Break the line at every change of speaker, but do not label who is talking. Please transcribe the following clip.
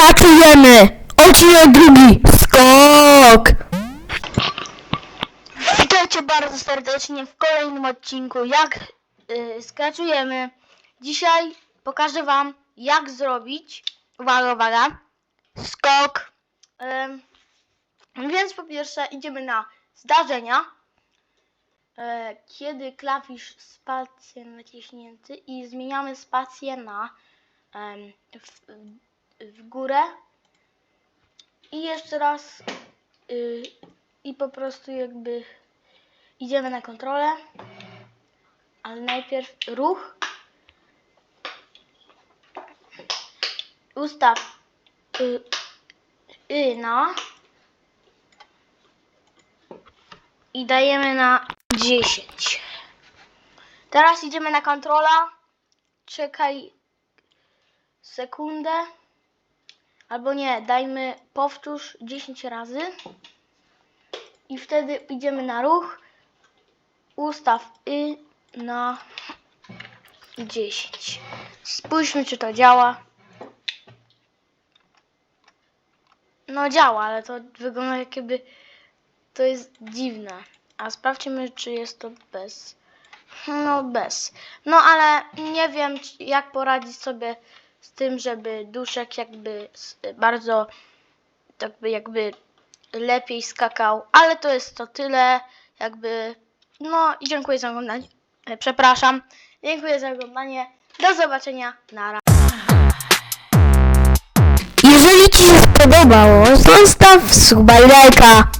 Skaczujemy! Odcinek drugi! Skok!
Witajcie bardzo serdecznie w kolejnym odcinku jak yy, skraczujemy. Dzisiaj pokażę wam jak zrobić, uwaga, uwaga, skok. Ym, więc po pierwsze idziemy na zdarzenia. E, kiedy klawisz spację naciśnięty i zmieniamy spację na em, w, w górę i jeszcze raz y, i po prostu jakby idziemy na kontrolę, ale najpierw ruch. Ustaw y, y na i dajemy na 10. Teraz idziemy na kontrola. Czekaj sekundę. Albo nie, dajmy powtórz 10 razy. I wtedy idziemy na ruch. Ustaw y na 10. Spójrzmy, czy to działa. No działa, ale to wygląda jakby to jest dziwne. A sprawdźmy, czy jest to bez. No bez. No ale nie wiem, jak poradzić sobie z tym, żeby duszek jakby bardzo jakby, jakby lepiej skakał, ale to jest to tyle, jakby, no i dziękuję za oglądanie, E, przepraszam, dziękuję za oglądanie, do zobaczenia, na razie.
Jeżeli Ci się spodobało, zostaw suba i.